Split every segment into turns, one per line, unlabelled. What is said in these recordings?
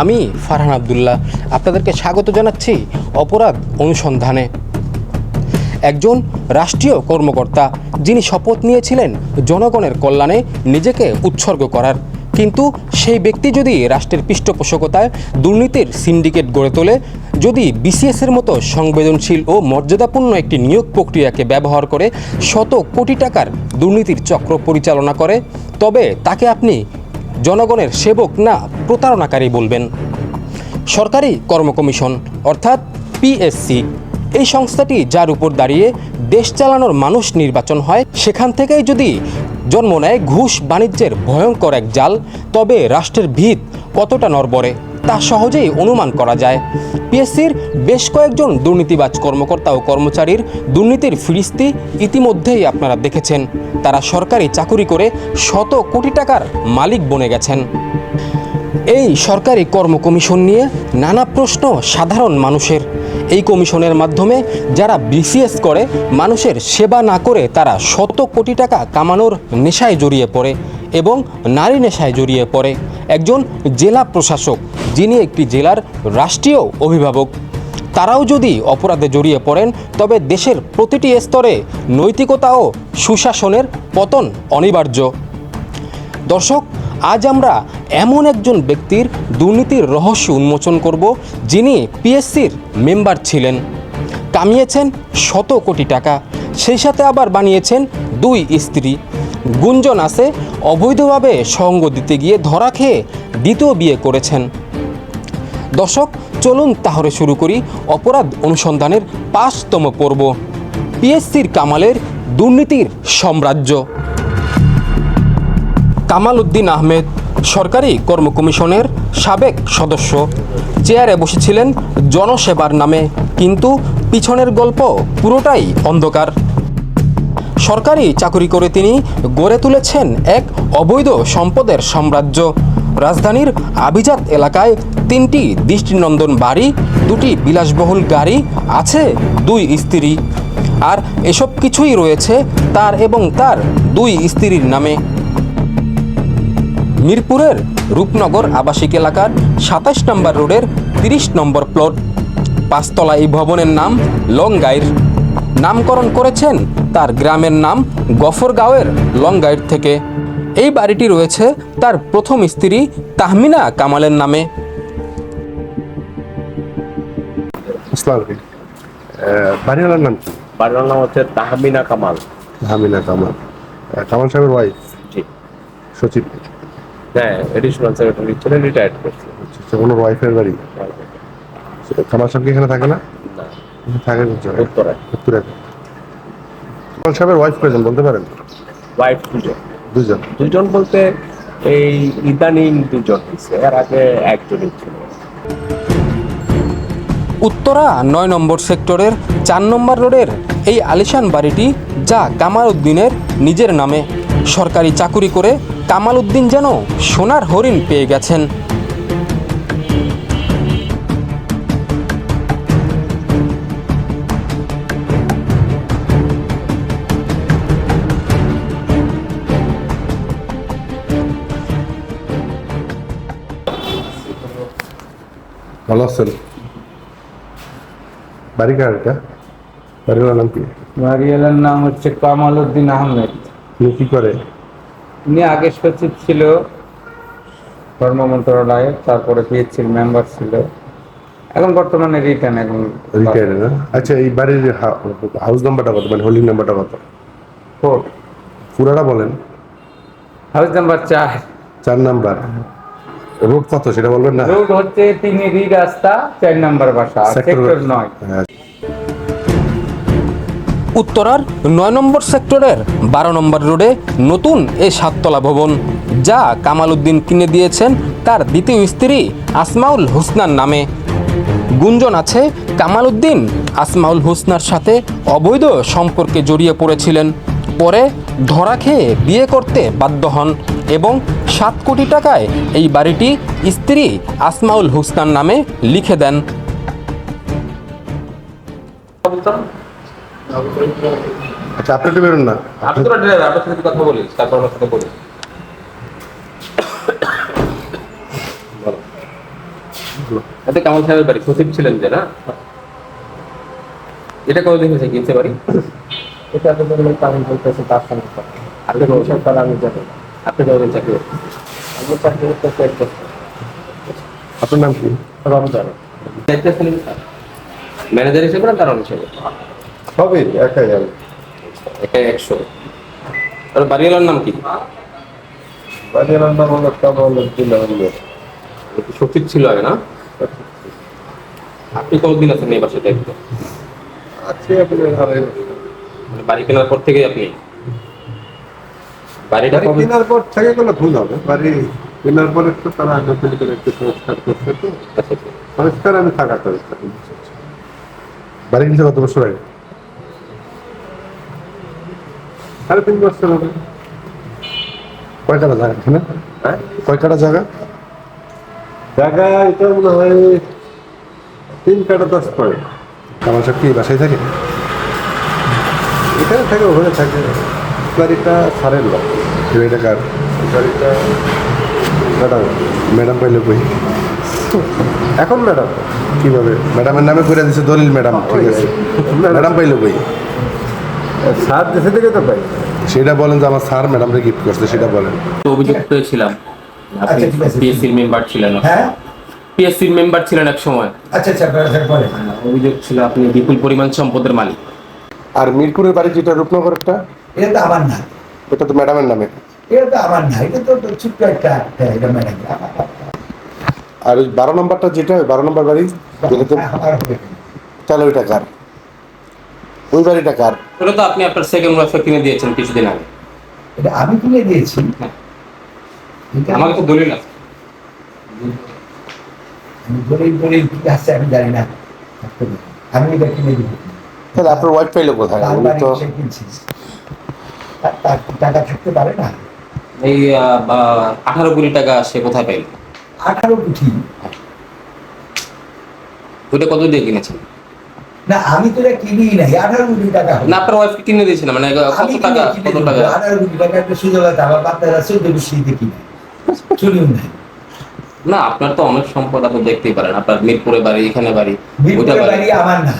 আমি ফারহান আবদুল্লাহ আপনাদেরকে স্বাগত জানাচ্ছি অপরাধ অনুসন্ধানে। একজন রাষ্ট্রীয় কর্মকর্তা যিনি শপথ নিয়েছিলেন জনগণের কল্যাণে নিজেকে উৎসর্গ করার, কিন্তু সেই ব্যক্তি যদি রাষ্ট্রের পৃষ্ঠপোষকতায় দুর্নীতির সিন্ডিকেট গড়ে তোলে, যদি বিসিএসের মতো সংবেদনশীল ও মর্যাদাপূর্ণ একটি নিয়োগ প্রক্রিয়াকে ব্যবহার করে শত কোটি টাকার দুর্নীতির চক্র পরিচালনা করে, তবে তাকে আপনি জনগণের সেবক না প্রতারণাকারী বলবেন। সরকারি কর্ম কমিশন, অর্থাৎ পিএসসি এই সংস্থাটি যার উপর দাঁড়িয়ে দেশ চালানোর মানুষ নির্বাচন হয়, সেখান থেকেই যদি জন্ম নেয় ঘুষ বাণিজ্যের ভয়ঙ্কর এক জাল, তবে রাষ্ট্রের ভিত কতটা নড়বড়ে। তা সহজেই অনুমান করা যায়। পিএসসির বেশ কয়েকজন দুর্নীতিবাজ কর্মকর্তা ও কর্মচারীর দুর্নীতির ফিরিস্তি ইতিমধ্যেই আপনারা দেখেছেন। তারা সরকারি চাকুরি করে শত কোটি টাকার মালিক বনে গেছেন। এই সরকারি কর্ম কমিশন নিয়ে নানা প্রশ্ন সাধারণ মানুষের। এই কমিশনের মাধ্যমে যারা বিসিএস করে, মানুষের সেবা না করে তারা শত কোটি টাকা কামানোর নেশায় জড়িয়ে পড়ে। এবং নারী নেশায় জড়িয়ে পড়ে একজন জেলা প্রশাসক, যিনি একটি জেলার রাষ্ট্রীয় অভিভাবক। তারাও যদি অপরাধে জড়িয়ে পড়েন, তবে দেশের প্রতিটি স্তরে নৈতিকতা ও সুশাসনের পতন অনিবার্য। দর্শক, আজ আমরা এমন একজন ব্যক্তির দুর্নীতির রহস্য উন্মোচন করব, যিনি পিএসসির মেম্বার ছিলেন। কামিয়েছেন শত কোটি টাকা, সেই সাথে আবার বানিয়েছেন দুই স্ত্রী। গুঞ্জন আছে, অবৈধভাবে সঙ্গ দিতে গিয়ে ধরা খেয়ে দ্বিতীয় বিয়ে করেছেন। দর্শক, চলুন তাহলে শুরু করি অপরাধ অনুসন্ধানের পাঁচতম পর্ব। পিএসসির কামালের দুর্নীতির সাম্রাজ্য। কামাল উদ্দিন আহমেদ, সরকারি কর্ম কমিশনের সাবেক সদস্য। চেয়ারে বসেছিলেন জনসেবার নামে, কিন্তু পিছনের গল্প পুরোটাই অন্ধকার। সরকারি চাকরি করে তিনি গড়ে তুলেছেন এক অবৈধ সম্পদের সাম্রাজ্য। রাজধানীর আভিজাত এলাকায় তিনটি দৃষ্টিনন্দন বাড়ি, দুটি বিলাসবহুল গাড়ি, আছে দুই স্ত্রী। আর এসব কিছুই রয়েছে তার এবং তার দুই স্ত্রীর নামে। মিরপুরের রূপনগর আবাসিক এলাকার সাতাশ নম্বর রোডের তিরিশ নম্বর প্লট। পাঁচতলা এই ভবনের নাম লংগাইর নামকরণ করেছেন তার গ্রামের নাম গফরগাঁওয়ের লংগাইর থেকে। এই বাড়িটি রয়েছে তার প্রথম স্ত্রী তাহমিনা কামালের নামে।
বাড়িওয়ালার নাম কি?
বাড়ির নাম হচ্ছে তাহমিনা কামাল।
হামিনা কামাল। কামাল সাহেবের ওয়াইফ
জি।
সচিব।
হ্যাঁ এডিশনাল সেক্রেটারি ছিলেন রিটায়ার্ড করছে।
আচ্ছা, ওনার ওয়াইফের বাড়ি? কামাল সাহেব কি এখানে থাকে না?
না।
থাকে জায়গায়?
উত্তরায়
উত্তরে সাহেবের ওয়াইফ কয়জন বলতে পারেন?
ওয়াইফ দুজন।
দুজন।
দুজন বলতে এই ইদানিং দুজন এর আগে একজনই ছিল।
উত্তরা নয় নম্বর সেক্টরের চার নম্বর রোডের এই আলিশান বাড়িটি যা কামাল উদ্দিনের নিজের নামে। সরকারি চাকুরি করে কামাল উদ্দিন যেন সোনার হরিণ পেয়ে গেছেন।
ভালো আছেন বাড়ি কার এটা বাড়িওয়ালার নাম কি
বাড়িওয়ালার নাম হচ্ছে কামাল উদ্দিন আহমেদ
উনি কি করে
উনি আগে সচিব ছিল ধর্ম মন্ত্রণালয়ে তারপরে পিএইচসির মেম্বার ছিল এখন বর্তমানে রিটার্ন এখন
রিটায়ার্ড না আচ্ছা এই বাড়ির হাউস নাম্বারটা কত মানে হোল্ডিং নাম্বারটা কত
ফোর
পুরাটা বলেন
হাউস নাম্বার চার
চার নাম্বার রোড কত সেটা বলবেন না?
রোড হচ্ছে তিনেরই রাস্তা চার নাম্বার বাসা সেক্টর নয়।
হ্যাঁ,
উত্তরার নয় নম্বর সেক্টরের বারো নম্বর রোডে নতুন এই সাততলা ভবন যা কামাল উদ্দিন কিনে দিয়েছেন তার দ্বিতীয় স্ত্রী আসমাউল হুসনার নামে। গুঞ্জন আছে কামাল উদ্দিন আসমাউল হুসনার সাথে অবৈধ সম্পর্কে জড়িয়ে পড়েছিলেন। পরে ধরা খেয়ে বিয়ে করতে বাধ্য হন এবং সাত কোটি টাকায় এই বাড়িটি স্ত্রী আসমাউল হুসনার নামে লিখে দেন।
আচ্ছা আপনি একটু বেরোন না।
আপনি তো ড্রাইভার আপনার সাথে কথা বলি তারপর আমার সাথে বলি।
এতে কামাল সাহেবের বাড়ি সচিব ছিলেন যে না? এটা হয়েছে কিনতে পারি
এটা তো আমি তার সঙ্গে তারা আমি জানি।
আপনি কতদিন চাকরি করেন?
চাকরি করতেছি এক বছর।
আপনার নাম কি?
রমজান।
দায়িত্বে ম্যানেজার হিসেবে না কারণ হিসেবে?
সবই একাই আমি
একাই একশো। আর বাড়িওয়ালার নাম কি?
বাড়ির নাম হলো কামাল উদ্দিন আহমেদ।
সচিব ছিল আগে না? আপনি কতদিন আছেন এই বাসায় দায়িত্ব
আছে।
মানে বাড়ি কেনার পর থেকে আপনি? বাড়িটা কবে?
কেনার পর থেকে গেলে ভুল হবে। বাড়ি কেনার পরে তো তারা আগে করে একটু সংস্কার করছে তো। সংস্কার আমি থাকার চেষ্টা করছি বাড়ি কিনছে কত বছর আগে সাড়ে তিন বছর হবে। কয় কাটা জায়গা এখানে?
হ্যাঁ?
কয় কাটা জায়গা? জায়গা এটা মনে হয় তিন কাটা দশ পড়ে আমার সব কি বাসায় থাকে? এখানে থাকে ওখানে থাকে। গাড়িটা সারের লোক কার গাড়িটা ম্যাডাম ম্যাডাম পাইলে কই এখন ম্যাডাম কীভাবে ম্যাডামের নামে করে দিছে দলিল ম্যাডাম ঠিক আছে ম্যাডাম পাইলে কই
সাত দেশে থেকে তো পাই
সেটা বলেন যে আমার স্যার ম্যাডামরে গিফট করছে সেটা বলেন
তো অভিযোগ পেয়েছিলাম আপনি
আচ্ছা, ঠিক আছে।
পিএসসির মেম্বার ছিলেন
হ্যাঁ?
পিএসসির মেম্বার ছিলেন এক সময়।
আচ্ছা আচ্ছা বলেন
অভিযোগ ছিল আপনি বিপুল পরিমাণ সম্পদের মালিক।
আর মিরপুরের বাড়ি যেটা রূপনগরেরটা
এটা তো আমার না।
ওটা তো ম্যাডামের নামে।
এটা তো আমার না এটা তো তো ছোট্ট একটা হ্যাঁ, এটা ম্যাডাম
আর ওই বারো নম্বরটা যেটা ওই বারো নম্বর বাড়ি যেটাতে তাহলে ওইটা কার? ওই বাড়িটা কার?
ওটা তো আপনি আপনার সেকেন্ড ওয়াইফে কিনে দিয়েছেন কিছুদিন আগে।
এটা আমি কিনে দিয়েছি। এটা
আমাকে তো দলিল আছে।
আমি দলিল দলিল কি আছে আমি জানি না। আমি এটা কিনে দিব
তাহলে আপনার ওয়াইফ পাইলো কোথায়? তো
এসে কিনছি তার- তার টাকা থাকতে পারে না।
এই আঠারো কোটি টাকা সে কোথায় পাইল?
আঠারো কোটি।
ওইটা কত দিয়ে কিনেছেন?
না আমি তো এটা কিনি নাই। আঠারো কোটি টাকা।
না আপনার ওয়াইফকে কিনে দিয়েছিলেন মানে কত টাকা
কিনে- কিনে
কত টাকা?
আঠারো কোটি টাকা একটা সুযোগ আছে। আমার বাচ্চারা চোদ্দ কোটি দেখি না চুরিও নাই।
না আপনার তো অনেক সম্পদ আপনি দেখতেই পারেন। আপনার মিরপুরে বাড়ি এখানে বাড়ি ওইটা বাড়ি।
আমার না।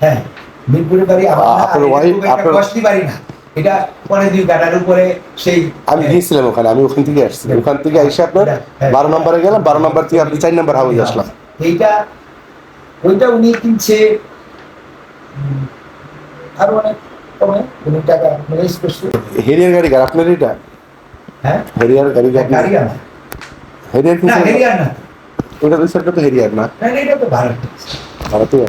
হ্যাঁ মিরপুরের বাড়ি আমার
আপনার
একটা
আপনার-
বাড়ি না। এটা পরে দুই কাটার উপরে সেই
আমি গিয়েছিলাম ওখানে আমি ওখান থেকে আসছি ওখান থেকে এসে আপনার
হ্যাঁ।
বারো নম্বরে গেলাম বারো নম্বর থেকে আপনি চার নম্বর হাউস আসলাম।
এইটা ওইটা উনি কিনছে আরও অনেক টাকা মানে
হেরিয়ার গাড়ি আপনার এটা?
হ্যাঁ?
হেরিয়ার গাড়ি হেরিয়ার
না। হেরিয়ার না
ওটা দুই তো হেরিয়ার না,
এটা তো ভারত
ভারতীয়?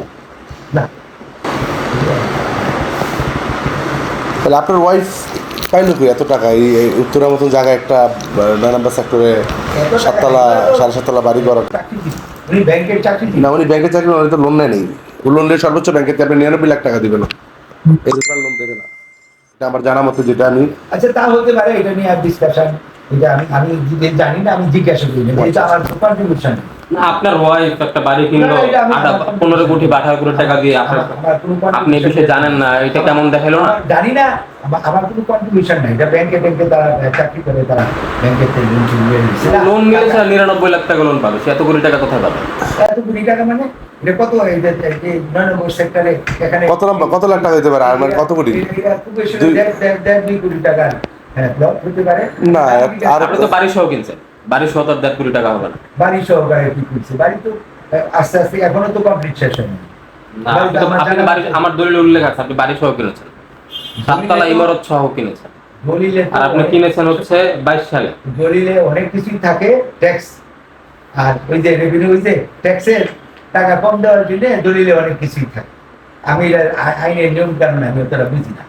তাহলে আপনার ওয়াইফ পাইলো কি এত টাকা? এই উত্তরা মতন জায়গায় একটা নয় নম্বর সেক্টরে সাততলা সাড়ে সাততলা বাড়ি করা
চাকরি দিন। উনি ব্যাংকের চাকরি।
না উনি তো লোন নেয়নি। লোন নিয়ে সর্বোচ্চ ব্যাংকে আপনি নিরানব্বই লাখ টাকা দিবে না। এই লোন দেবে না। এটা আমার জানা মতো যেটা আমি
আচ্ছা তা হতে পারে এটা নিয়ে আর ডিসকাশন এটা আমি আমি জানি না আমি জিজ্ঞাসা করি। এটা আমার কন্ট্রিবিউশন
না আপনার ওয়াইফ একটা বাড়ি কিনলো পনেরো কোটি বা আঠারো কোটি টাকা দিয়ে আপনার আপনি এই বিষয়ে জানেন না এটা কেমন দেখাল না?
জানি না আমার- আমার কোনো কন্ট্রিবিউশন নাই। এটা ব্যাংকে ব্যাংকে তারা চাকরি করে তারা ব্যাংকের লোন নিয়ে নিচ্ছে না,
লোন নিলে সে নিরানব্বই লাখ টাকা লোন পাবে সে এত কোটি টাকা কোথায় পাবে?
এত কোটি টাকা মানে? এটা কত? সেক্টরে এখানে
লাখ টাকা দিতে পারে? আর মানে কত কোটি?
কোটি টাকা। হ্যাঁ হতে পারে।
না, আর-
আপনি তো বাড়ি সহ কিনছেন। বাড়ি সহ তো দেড় কোটি টাকা হবে না।
বাড়ি সহকারে কি করছে? বাড়ি তো আস্তে আস্তে এখনও তো কমপ্লিট শেষ হয়নি।
না আপনি তো- আপনি তো বাড়ি আমার দলিল উল্লেখ আছে আপনি বাড়ি সহ কিনেছেন। সাততলা ইমারত সহ কিনেছেন।
দলিলে তো
আর আপনি কিনেছেন হচ্ছে বাইশ সালে।
দলিলে অনেক কিছুই থাকে ট্যাক্স আর ওই যে রেভিনিউ ওই যে ট্যাক্সের টাকা কম দেওয়ার জন্য দলিলে অনেক কিছুই থাকে। আমি আইনের নিয়ম কারণে আমি অতটা বুঝি না।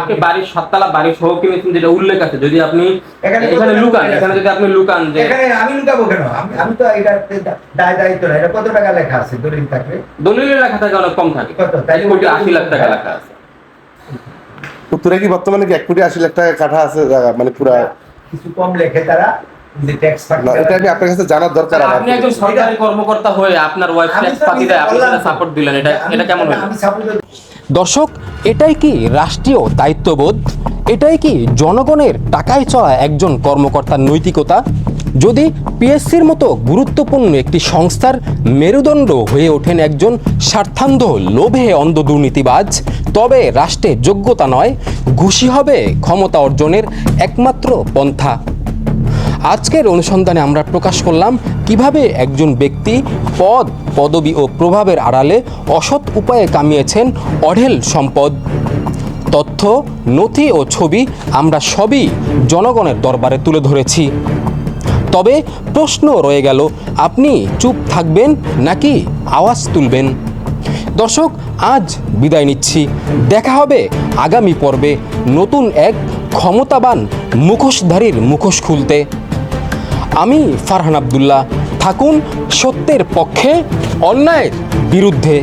আপনি বাড়ির সাততলা বাড়ি সহ কিনেছেন যেটা উল্লেখ আছে যদি আপনি
এখানে
এখানে লুকান এখানে যদি আপনি লুকান যে
এখানে আমি লুকাবো কেন? আমি তো এটা দায় দায়িত্ব না। এটা কত টাকা লেখা আছে? দলিল
দলিলে লেখা থাকে অনেক কম থাকে।
কত? তাই
কোটি আশি লাখ টাকা লেখা আছে।
উত্তরে কি বর্তমানে কি এক কোটি আশি লাখ টাকা কাঠা আছে? মানে পুরা
কিছু কম লেখে তারা
এটা আমি আপনার কাছে জানার দরকার
আপনি একজন সরকারি কর্মকর্তা হয়ে আপনার ওয়াইফ ট্যাক্স পাতি দেয় আপনি। সাপোর্ট দিলেন। এটা এটা কেমন হলো?
আমি সাপোর্ট
দর্শক, এটাই কি রাষ্ট্রীয় দায়িত্ববোধ? এটাই কি জনগণের টাকায় চলা একজন কর্মকর্তার নৈতিকতা? যদি পিএসসির মতো গুরুত্বপূর্ণ একটি সংস্থার মেরুদণ্ড হয়ে ওঠেন একজন স্বার্থান্ধ, লোভে অন্ধ দুর্নীতিবাজ, তবে রাষ্ট্রে যোগ্যতা নয়, ঘুষি হবে ক্ষমতা অর্জনের একমাত্র পন্থা। আজকের অনুসন্ধানে আমরা প্রকাশ করলাম কীভাবে একজন ব্যক্তি পদ, পদবি ও প্রভাবের আড়ালে অসৎ উপায়ে কামিয়েছেন অঢেল সম্পদ। তথ্য, নথি ও ছবি আমরা সবই জনগণের দরবারে তুলে ধরেছি। তবে প্রশ্ন রয়ে গেল, আপনি চুপ থাকবেন নাকি আওয়াজ তুলবেন? দর্শক, আজ বিদায় নিচ্ছি। দেখা হবে আগামী পর্বে নতুন এক ক্ষমতাবান মুখোশধারীর মুখোশ খুলতে। আমি ফারহান আবদুল্লাহ থাকুন সত্যের পক্ষে অন্যায়ের বিরুদ্ধে